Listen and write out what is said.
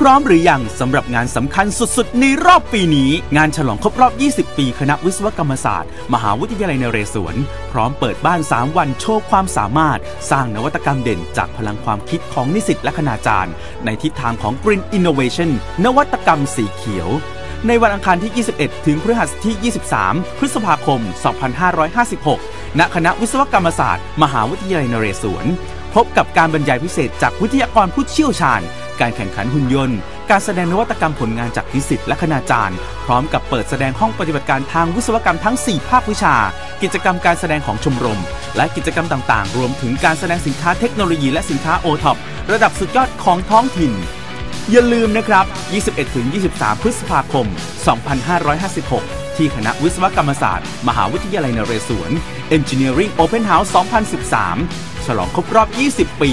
พร้อมหรือยังสำหรับงานสำคัญสุดๆ ในรอบปีนี้ งานฉลองครบรอบ 20 ปี คณะวิศวกรรมศาสตร์ มหาวิทยาลัยนเรศวร พร้อมเปิดบ้าน 3 วันโชว์ความสามารถ สร้างนวัตกรรมเด่นจากพลังความคิดของนิสิตและคณาจารย์ ในทิศทางของ Green Innovation นวัตกรรมสีเขียวในวันอังคารที่ 21 ถึงพฤหัสที่ 23 พฤษภาคม 2556 ณ คณะวิศวกรรมศาสตร์ มหาวิทยาลัยนเรศวร พบกับการบรรยายพิเศษจากวิทยากรผู้เชี่ยวชาญ การแข่งขันหุ่นยนต์ การแสดงนวัตกรรมผลงานจากนิสิตและคณาจารย์ พร้อมกับเปิดแสดงห้องปฏิบัติการทางวิศวกรรมทั้ง 4 ภาควิชา กิจกรรมการแสดงของชมรม และกิจกรรมต่างๆ รวมถึงการแสดงสินค้าเทคโนโลยีและสินค้าโอท็อประดับสุดยอดของท้องถิ่น อย่าลืมนะครับ 21-23 พฤษภาคม 2556ที่คณะวิศวกรรมศาสตร์ มหาวิทยาลัยนเรศวร Engineering Open House 2013 ฉลองครบรอบ 20 ปี